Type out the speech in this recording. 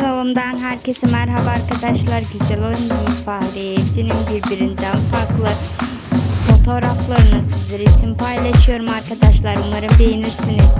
Kanalımdan herkese merhaba arkadaşlar. Güzel oyuncu faaliyetinin birbirinden farklı fotoğraflarını sizler için paylaşıyorum arkadaşlar. Umarım beğenirsiniz.